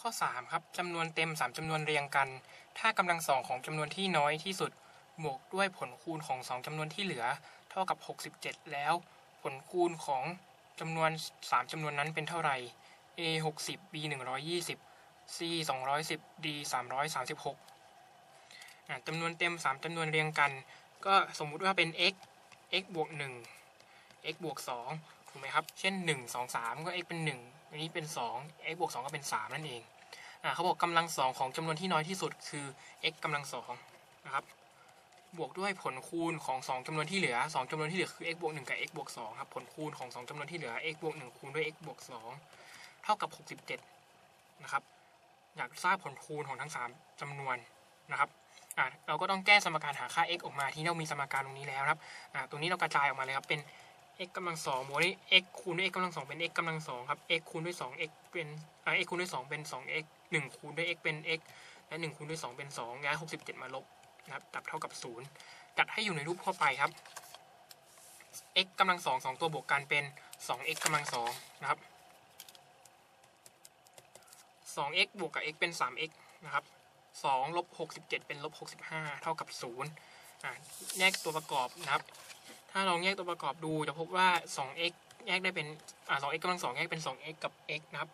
ข้อ 3 ครับจำนวนเต็ม 3จำนวนเรียงกัน ถ้ากำลังสองของจำนวนที่น้อยที่สุด บวกด้วยผลคูณของ 2จำนวนที่เหลือ เท่ากับ 67 แล้ว ผลคูณของจำนวน 3จำนวนนั้นเป็นเท่าไหร่ a 60 b 120 c 210 d 336อะจำนวนเต็ม 3จำนวนเรียงกัน ก็สมมุติว่าเป็น x x บวก 1 x บวก 2 ถูกไหมครับ เช่น 1 2 3 ก็ x เป็น 1 อันนี้เป็น 2 x บวก 2 ก็เป็น 3 นั่นเองอ่าเขาบอกกำลังสองของจำนวนที่น้อยที่สุดคือ x กำลังสองนะครับ บวกด้วยผลคูณของ 2จำนวนที่เหลือ 2จำนวนที่เหลือคือ x บวก1กับ x บวก2ครับ ผลคูณของ 2จำนวนที่เหลือ x บวก1คูณด้วย x บวก2เท่ากับ 67 นะครับ อยากทราบผลคูณของทั้ง 3จำนวนนะครับเราก็ต้องแก้สมการหาค่า x ออกมาที่เรามีสมการตรงนี้แล้วครับ ตรงนี้เรากระจายออกมาเลยครับ เป็น x กำลังสองบวกด้วย x คูณด้วย x กำลังสองเป็น x กำลังสองครับ x คูณด้วย2 x เป็นอ่า x คูณด้วย2เป็น2 x 1คูณด้วย x เป็น x และ1คูณด้วย2เป็น2ย้าย67มาลบนะครับตับเท่ากับ0จัดให้อยู่ในรูปทั่วไปครับ x กำลังสองสองตัวบวกกันเป็น 2x กำลังสองนะครับ 2x บวกกับ x เป็น 3x นะครับ2ลบ67เป็นลบ65เท่ากับ0อ่าแยกตัวประกอบนะครับ ถ้าลองแยกตัวประกอบดูจะพบว่า 2x แยกได้เป็นอ่า 2x กำลังสองแยกเป็น 2x กับ x นะครับ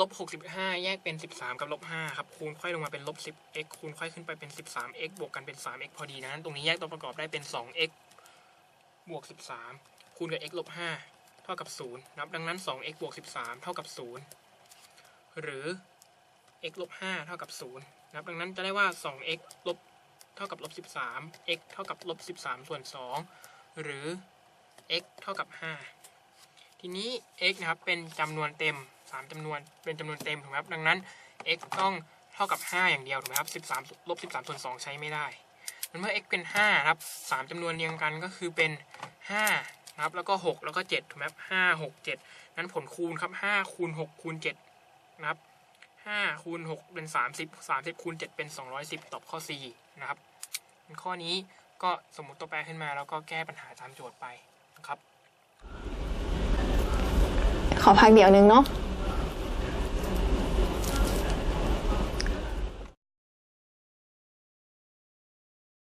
ลบ65 แยกเป็น 13 กับลบ5ครับคูณค่อยลงมาเป็นลบ 10x คูณค่อยขึ้นไปเป็น 13x บวกกันเป็น 3x พอดีนั้นตรงนี้แยกตัวประกอบได้เป็น 2x บวก 13 คูณกับ x ลบ5เท่ากับ0นะครับดังนั้น 2x บวก 13 เท่ากับ 0 หรือ x ลบ5เท่ากับ0นะครับดังนั้นจะได้ว่า 2x ลบเท่ากับลบ13 x เท่ากับลบ13 ส่วน 2 หรือ x เท่ากับ 5 ทีนี้ x นะครับเป็นจำนวนเต็ม 3จำนวนเป็นจำนวนเต็มถูกไหมครับดังนั้น x ต้องเท่ากับ 5 อย่างเดียวถูกไหมครับ13ลบ13ส่วน2ใช้ไม่ได้เมื่อ x เป็น5ครับ3จำนวนเรียงกันก็คือเป็น5นะครับแล้วก็ 6 แล้วก็7ถูกไหมครับ5 6 7นั้นผลคูณครับ5คูณ6คูณ7นะครับ5คูณ6เป็น 30 30คูณ7เป็น 210 ตอบข้อ C นะครับข้อนี้ ก็สมมติตัวแปรขึ้นมาแล้วก็แก้ปัญหาตามโจทย์ไปนะครับ ขอพักเดี๋ยวนึงเนาะ